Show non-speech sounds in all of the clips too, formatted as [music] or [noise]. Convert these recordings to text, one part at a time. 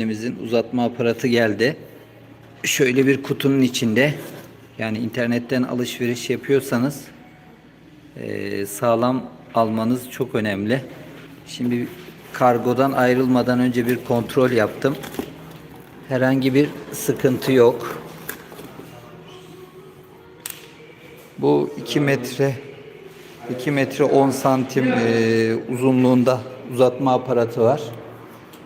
Elimizin uzatma aparatı geldi. Şöyle bir kutunun içinde yani internetten alışveriş yapıyorsanız eee, sağlam almanız çok önemli. Şimdi kargodan ayrılmadan önce bir kontrol yaptım. Herhangi bir sıkıntı yok. Bu 2 metre 2 metre 10 santim eee, uzunluğunda uzatma aparatı var.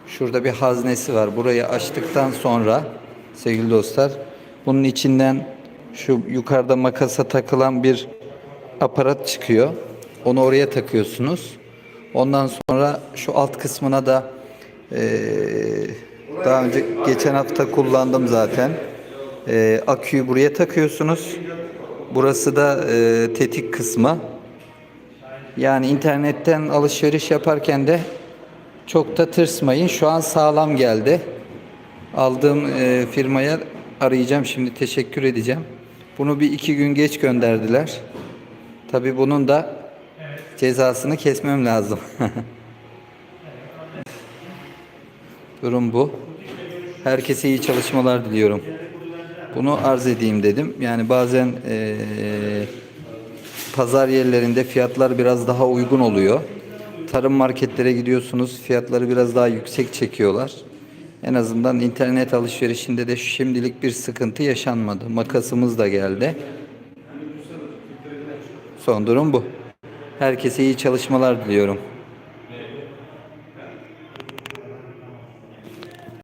Şurada bir haznesi var. Burayı açtıktan sonra sevgili dostlar bunun içinden şu yukarıda makasa takılan bir aparat çıkıyor. Onu oraya takıyorsunuz. Ondan sonra şu alt kısmına da eee, daha önce geçen hafta kullandım zaten. Eee, aküyü buraya takıyorsunuz. Burası da eee, tetik kısmı. Yani internetten alışveriş yaparken de çok da tırsmayın. Şu an sağlam geldi. Aldığım e, firmaya arayacağım şimdi teşekkür edeceğim. Bunu bir iki gün geç gönderdiler. Tabi bunun da cezasını kesmem lazım. [laughs] Durum bu. Herkese iyi çalışmalar diliyorum. Bunu arz edeyim dedim. Yani bazen e, pazar yerlerinde fiyatlar biraz daha uygun oluyor. Tarım marketlere gidiyorsunuz fiyatları biraz daha yüksek çekiyorlar. En azından internet alışverişinde de şimdilik bir sıkıntı yaşanmadı. Makasımız da geldi. Son durum bu. Herkese iyi çalışmalar diliyorum.